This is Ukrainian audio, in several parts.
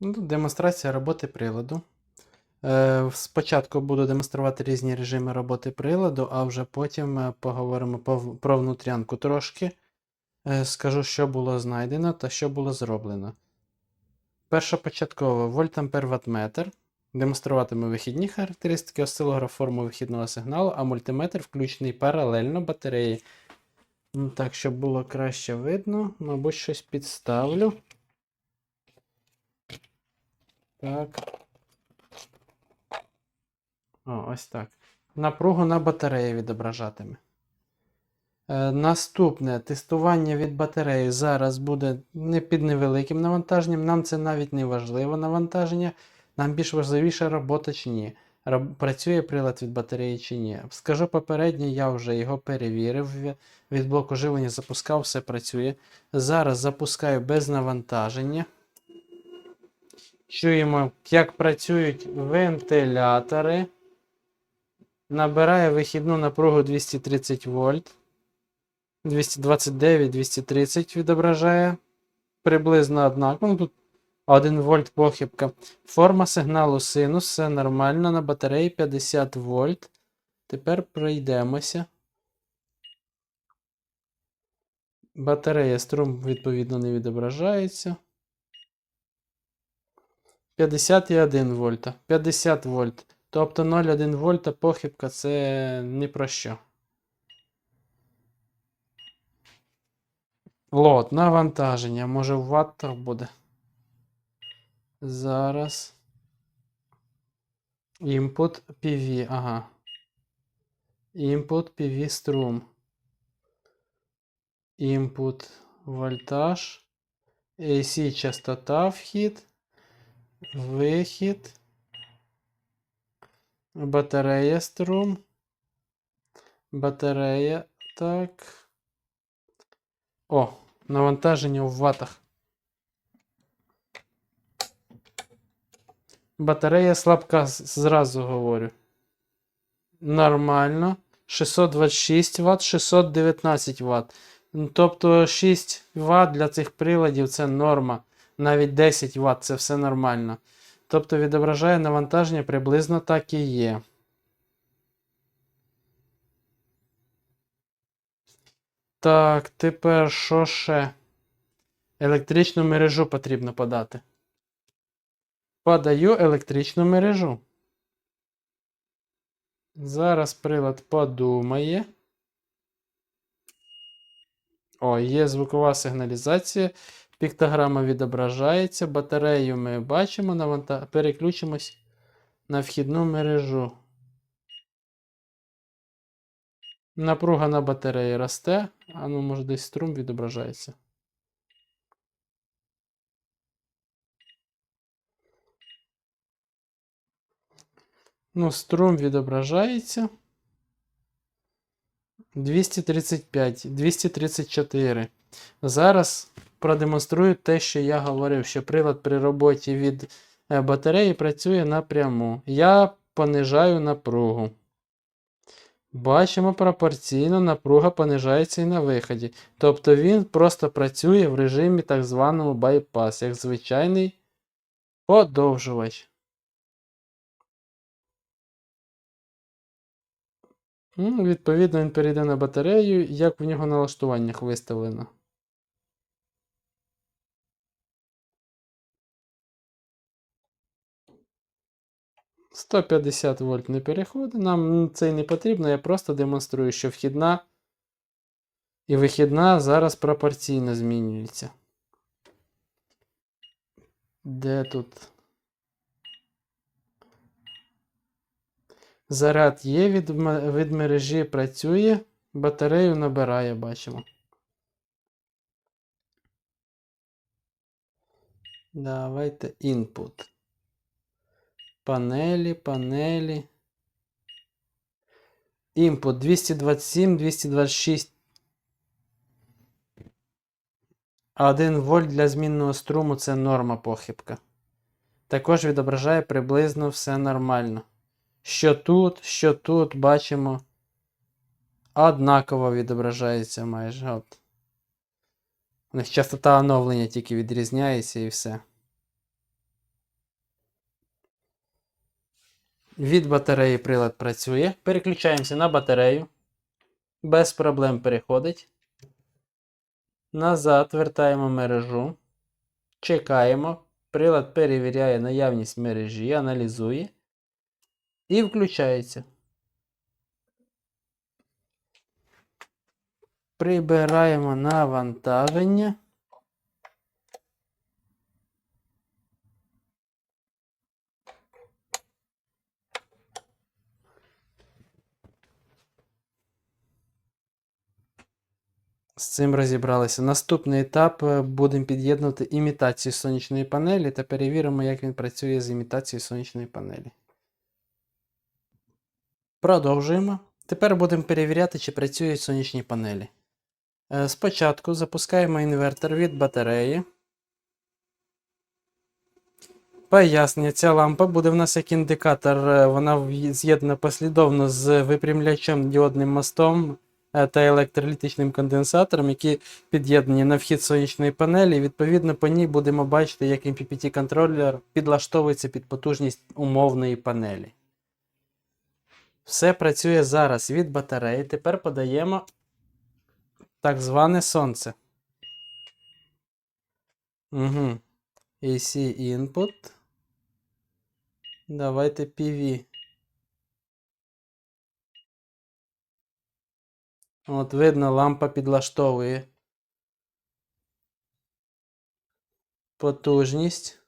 Ну, демонстрація роботи приладу. Е, Спочатку буду демонструвати різні режими роботи приладу, а вже потім е, поговоримо про внутрянку трошки. Е, Скажу, що було знайдено та що було зроблено. Першопочатково вольтампер ваттметр. Демонструватиме вихідні характеристики, осцилограф форму вихідного сигналу, а мультиметр включений паралельно батареї. Так, щоб було краще видно, мабуть, щось підставлю. Так. О, ось так. Напругу на батареї відображатиме. Е, наступне тестування від батареї зараз буде не під невеликим навантаженням. Нам це навіть не важливо навантаження. Нам більш важливіше робота чи ні. Працює прилад від батареї чи ні. Скажу попередньо, я вже його перевірив. Від блоку живлення запускав, все працює. Зараз запускаю без навантаження. Чуємо, як працюють вентилятори. Набирає вихідну напругу 230 вольт. 229, 230 відображає. Приблизно однаково. Ну, тут 1 вольт похибка. Форма сигналу синус, все нормально. На батареї 50 вольт. Тепер пройдемося. Батарея струм, відповідно, не відображається. 51 вольта. 50 вольт. Тобто 0,1 вольта похибка це ні про що. Лот, навантаження. Може в ваттах буде. Зараз. Input PV, ага. Input PV струм. Input вольтаж. AC частота вхід. Вихід. Батарея струм. Батарея. Так. О, навантаження в ватах. Батарея слабка, зразу говорю. Нормально. 626 Вт, 619 Вт. Тобто 6 Вт для цих приладів це норма. Навіть 10 Вт це все нормально. Тобто відображає навантаження приблизно так і є. Так, тепер що ще? Електричну мережу потрібно подати. Подаю електричну мережу. Зараз прилад подумає. О, є звукова сигналізація. Піктограма відображається. Батарею ми бачимо. Наванта... Переключимось на вхідну мережу. Напруга на батареї росте. А ну, може, десь струм відображається. Ну, струм відображається. 235, 234. Зараз продемонструю те, що я говорив, що прилад при роботі від е, батареї працює напряму. Я понижаю напругу. Бачимо пропорційно напруга понижається і на виході. Тобто він просто працює в режимі так званому байпас, як звичайний подовжувач. Ну, відповідно, він перейде на батарею, як в нього налаштуваннях виставлено. «150 вольт не переходить. Нам це не потрібно, я просто демонструю, що вхідна і вихідна зараз пропорційно змінюються. Де тут? Заряд є від, від мережі, працює, батарею набирає, бачимо. Давайте input. Панелі, панелі. Input 227, 226. 1 вольт для змінного струму це норма похибка. Також відображає приблизно все нормально. Що тут, що тут бачимо. Однаково відображається майже. От. У них частота оновлення тільки відрізняється і все. Від батареї прилад працює. Переключаємося на батарею. Без проблем переходить. Назад вертаємо мережу. Чекаємо. Прилад перевіряє наявність мережі, аналізує. І включається. Прибираємо навантаження. З цим розібралися. Наступний етап е, будемо під'єднувати імітацію сонячної панелі та перевіримо, як він працює з імітацією сонячної панелі. Продовжуємо. Тепер будемо перевіряти, чи працюють сонячні панелі. Е, Спочатку запускаємо інвертор від батареї. Пояснення, ця лампа буде в нас як індикатор, е, вона з'єднана послідовно з випрямлячем діодним мостом та електролітичним конденсатором, які під'єднані на вхід сонячної панелі. Відповідно, по ній будемо бачити, як MPPT контролер підлаштовується під потужність умовної панелі. Все працює зараз від батареї. Тепер подаємо так зване сонце. Угу. AC input. Давайте PV. От видно, лампа підлаштовує потужність.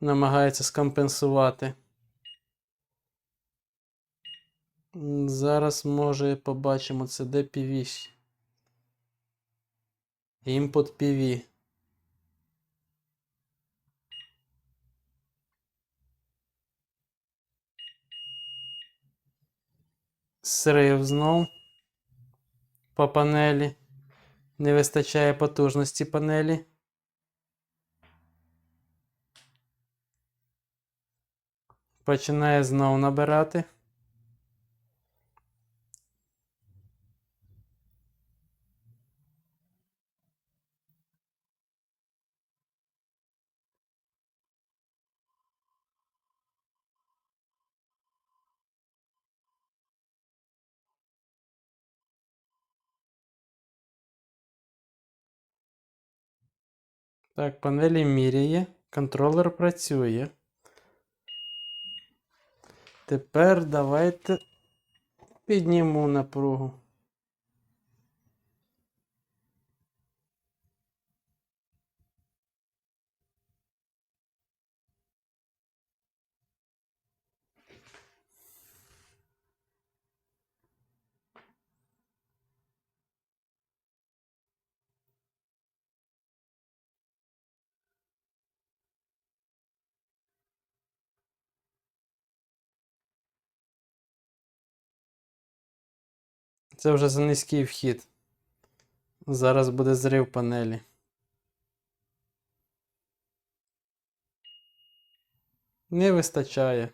Намагається скомпенсувати. Зараз може побачимо це де PV. Input PV. Срив знов по панелі. Не вистачає потужності панелі. Починає знов набирати. Так, панелі міряє, контролер працює. Тепер давайте підніму напругу. Це вже за низький вхід. Зараз буде зрив панелі. Не вистачає.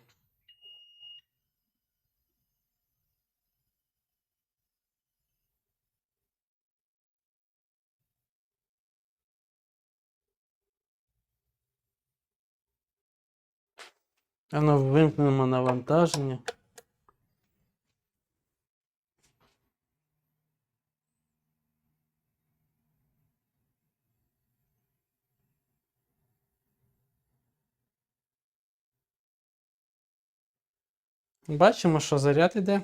Ану, вимкнемо навантаження. Бачимо, що заряд іде.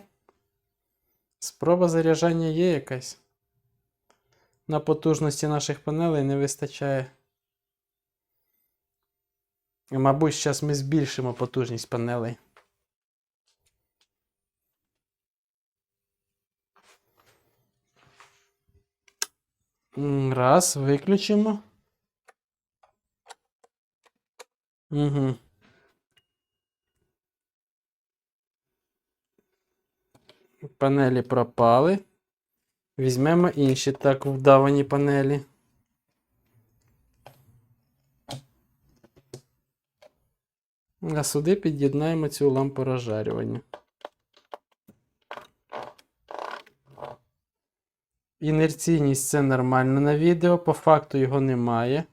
Спроба заряджання є якась. На потужності наших панелей не вистачає. Мабуть, зараз ми збільшимо потужність панелей. Раз, виключимо. Угу. Панелі пропали. Візьмемо інші так вдавані панелі. А сюди під'єднаємо цю лампу розжарювання. Інерційність це нормально на відео, по факту його немає.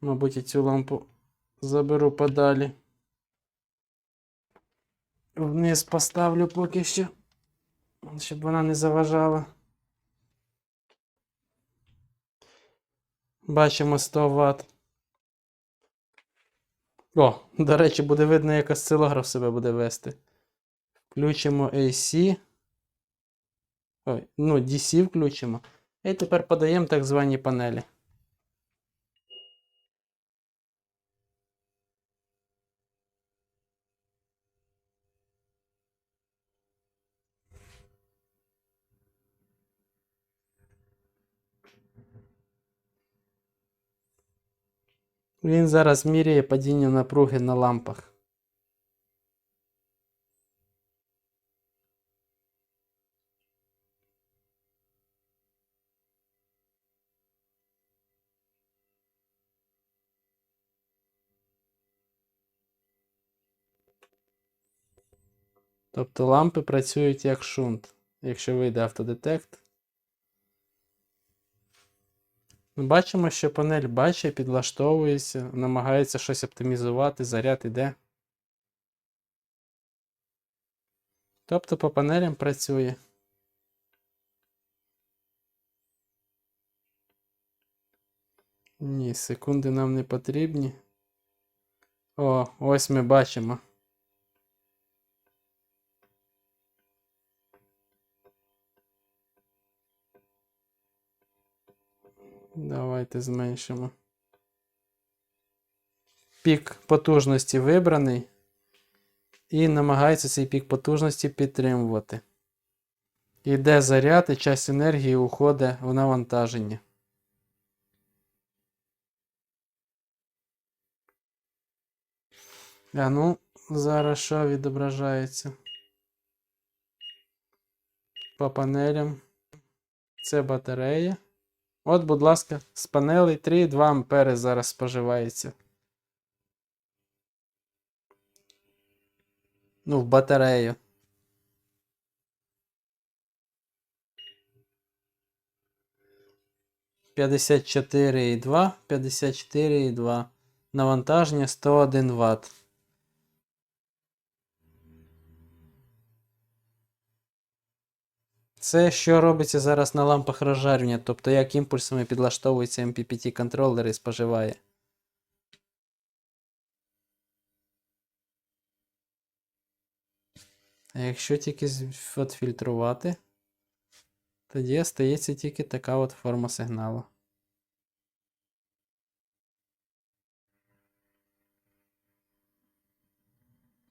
Мабуть, і цю лампу заберу подалі. Вниз поставлю поки що, щоб вона не заважала. Бачимо 100 Вт. О, до речі, буде видно, як осцилограф себе буде вести. Включимо AC. Ой, ну, DC включимо. І тепер подаємо так звані панелі. Він зараз міряє падіння напруги на лампах. Тобто лампи працюють як шунт, якщо вийде автодетект. Ми Бачимо, що панель бачить, підлаштовується, намагається щось оптимізувати, заряд іде. Тобто по панелям працює. Ні, секунди нам не потрібні. О, ось ми бачимо. Давайте зменшимо. Пік потужності вибраний. І намагається цей пік потужності підтримувати. Іде заряд і часть енергії уходить в навантаження. А ну, зараз що відображається? По панелям. Це батарея. От, будь ласка, з панелей 3,2 ампери зараз споживається. Ну, в батарею. П'ятдесят чотири і два, п'ятдесят чотири і два. Навантаження 101 Вт. Це що робиться зараз на лампах розжарювання, тобто як імпульсами підлаштовується MPPT контролер і споживає. А якщо тільки з- фільтрувати, тоді остається тільки така от форма сигналу.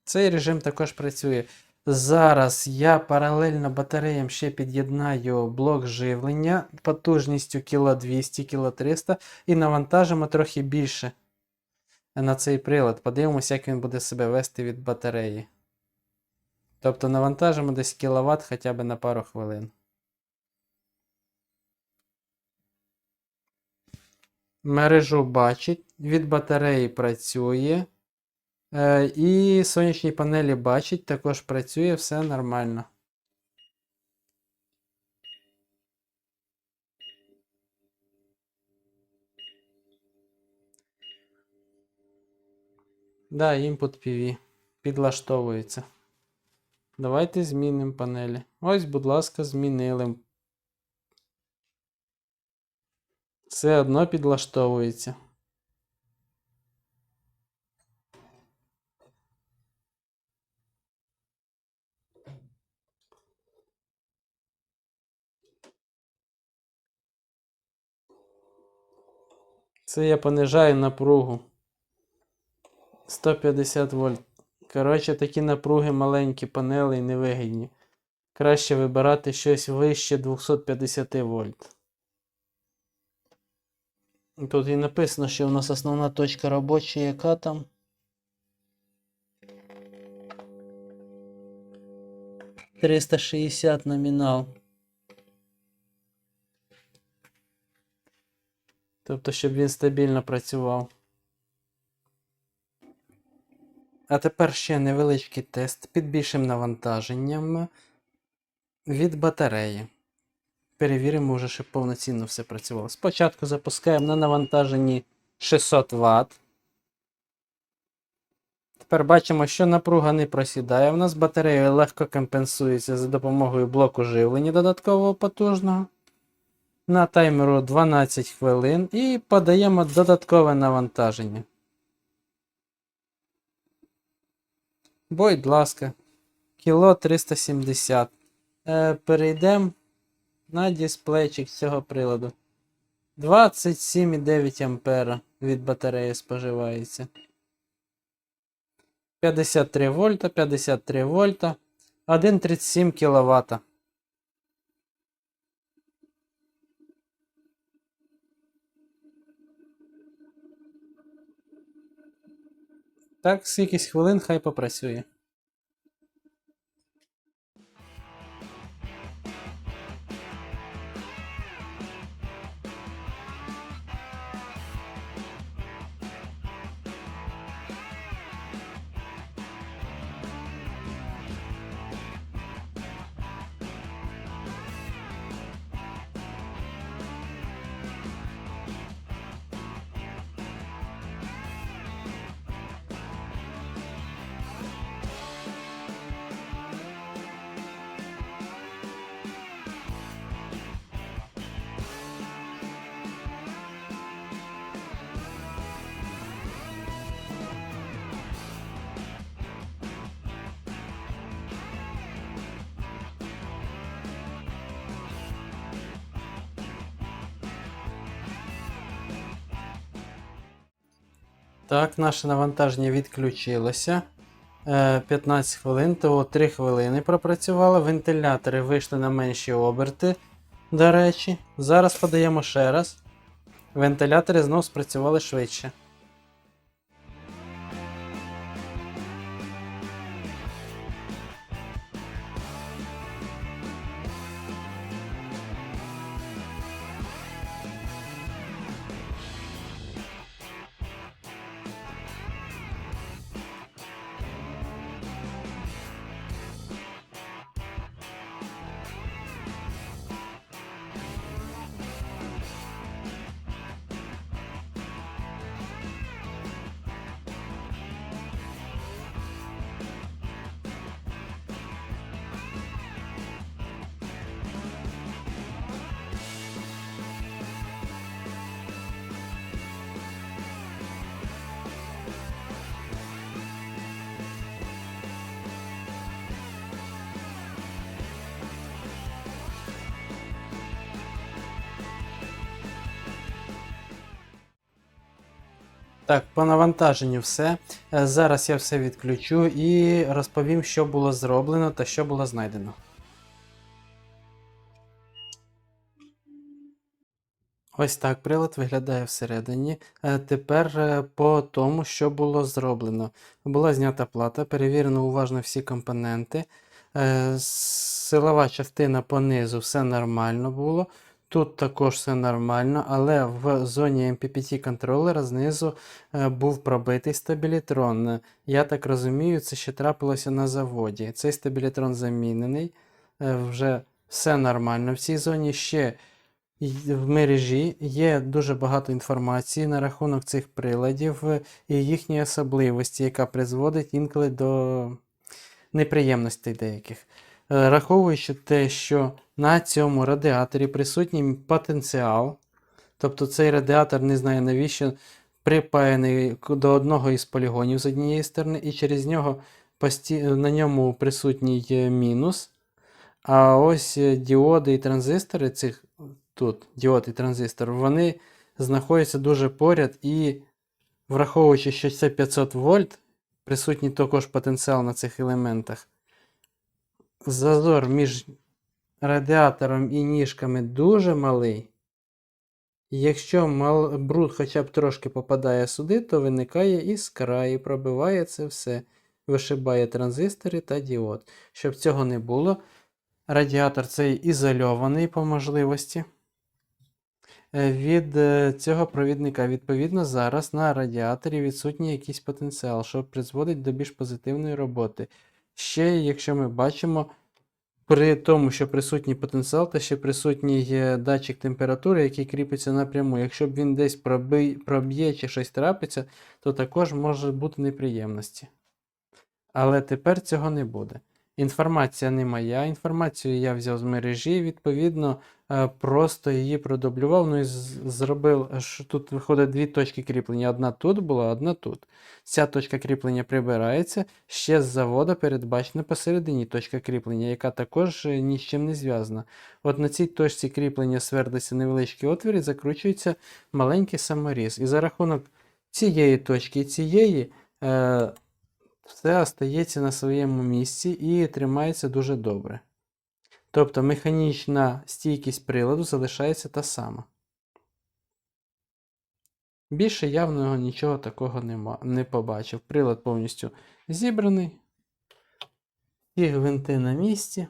Цей режим також працює. Зараз я паралельно батареям ще під'єднаю блок живлення потужністю кіло 200 кіло 300 і навантажимо трохи більше на цей прилад. Подивимося, як він буде себе вести від батареї. Тобто навантажимо десь кіловат хоча б на пару хвилин. Мережу бачить, від батареї працює. Е, і сонячні панелі бачить, також працює, все нормально. Да, input PV підлаштовується. Давайте змінимо панелі. Ось, будь ласка, змінили. Все одно підлаштовується. Це я понижаю напругу. 150 вольт. Коротше, такі напруги маленькі панели і невигідні. Краще вибирати щось вище 250 вольт. Тут і написано, що у нас основна точка робоча, яка там. Триста шістдесят номінал. Тобто, щоб він стабільно працював. А тепер ще невеличкий тест під більшим навантаженням від батареї. Перевіримо вже, щоб повноцінно все працювало. Спочатку запускаємо на навантаженні 600 Вт. Тепер бачимо, що напруга не просідає. У нас батарея легко компенсується за допомогою блоку живлення додаткового потужного. На таймеру 12 хвилин і подаємо додаткове навантаження. Будь ласка, кіло 370. Е, перейдемо на дисплейчик цього приладу. 27,9 ампера від батареї споживається. 53 вольта, 53 вольта, 1,37 кВт. Так, скільки хвилин хай попрацює. Так, наше навантаження відключилося. Е, 15 хвилин, то 3 хвилини пропрацювало. Вентилятори вийшли на менші оберти. До речі, зараз подаємо ще раз. Вентилятори знову спрацювали швидше. Так, по навантаженню все. Е, Зараз я все відключу і розповім, що було зроблено та що було знайдено. Ось так прилад виглядає всередині. Е, Тепер е, по тому, що було зроблено. Була знята плата, перевірено уважно всі компоненти. Силова частина по низу все нормально було. Тут також все нормально, але в зоні MPPT контролера знизу е, був пробитий стабілітрон. Я так розумію, це ще трапилося на заводі. Цей стабілітрон замінений. Е, Вже все нормально в цій зоні. Ще в мережі є дуже багато інформації на рахунок цих приладів е, і їхньої особливості, яка призводить інколи до неприємностей деяких. Е, Раховуючи те, що на цьому радіаторі присутній потенціал, тобто цей радіатор не знаю навіщо припаяний до одного із полігонів з однієї сторони, і через нього на ньому присутній мінус. А ось е, діоди і транзистори цих тут, діод і транзистор, вони знаходяться дуже поряд і враховуючи, що це 500 вольт, присутній також потенціал на цих елементах. Зазор між радіатором і ніжками дуже малий. Якщо бруд хоча б трошки попадає сюди, то виникає іскра і пробиває це все, вишибає транзистори та діод. Щоб цього не було, радіатор цей ізольований по можливості е, від е, цього провідника. Відповідно, зараз на радіаторі відсутній якийсь потенціал, що призводить до більш позитивної роботи. Ще, якщо ми бачимо, при тому, що присутній потенціал, та ще присутній е, датчик температури, який кріпиться напряму. Якщо б він десь проб'є чи щось трапиться, то також може бути неприємності. Але тепер цього не буде. Інформація не моя, інформацію я взяв з мережі, відповідно, е, просто її продублював. Ну і зробив, що тут виходить дві точки кріплення. Одна тут була, одна тут. Ця точка кріплення прибирається. Ще з заводу передбачена посередині точка кріплення, яка також е, ні з чим не зв'язана. От на цій точці кріплення свердлиться невеличкий отвір і закручується маленький саморіз. І за рахунок цієї точки і цієї. Е, все остається на своєму місці і тримається дуже добре. Тобто механічна стійкість приладу залишається та сама. Більше явного нічого такого нема, не побачив. Прилад повністю зібраний. Всі гвинти на місці.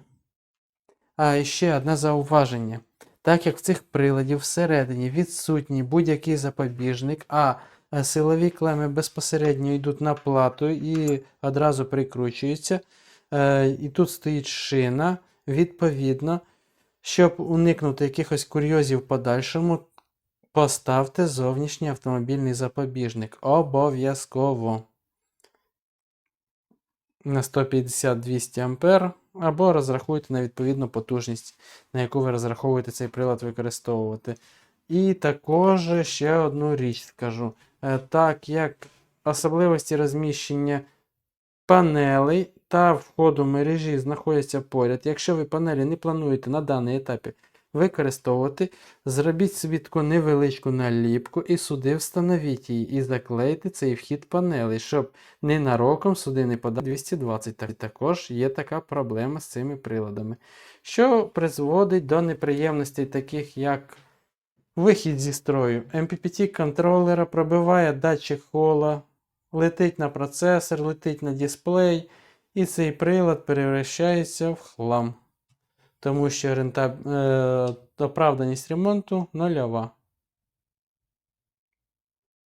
А і ще одне зауваження. Так як в цих приладів всередині відсутній будь-який запобіжник, а силові клеми безпосередньо йдуть на плату і одразу прикручуються. Е, І тут стоїть шина. Відповідно, щоб уникнути якихось курйозів в подальшому, поставте зовнішній автомобільний запобіжник. Обов'язково. На 150-200 ампер, або розрахуйте на відповідну потужність, на яку ви розраховуєте цей прилад використовувати. І також ще одну річ скажу. Е, Так як особливості розміщення панелей та входу мережі знаходяться поряд, якщо ви панелі не плануєте на даний етапі використовувати, зробіть собі таку невеличку наліпку і сюди встановіть її і заклейте цей вхід панелей, щоб ненароком сюди не подав 220. Також є така проблема з цими приладами, що призводить до неприємностей, таких як вихід зі строю. MPPT контролера пробиває датчик хола, летить на процесор, летить на дисплей, і цей прилад перевращається в хлам. Тому що рентаб... е... оправданість ремонту нульова.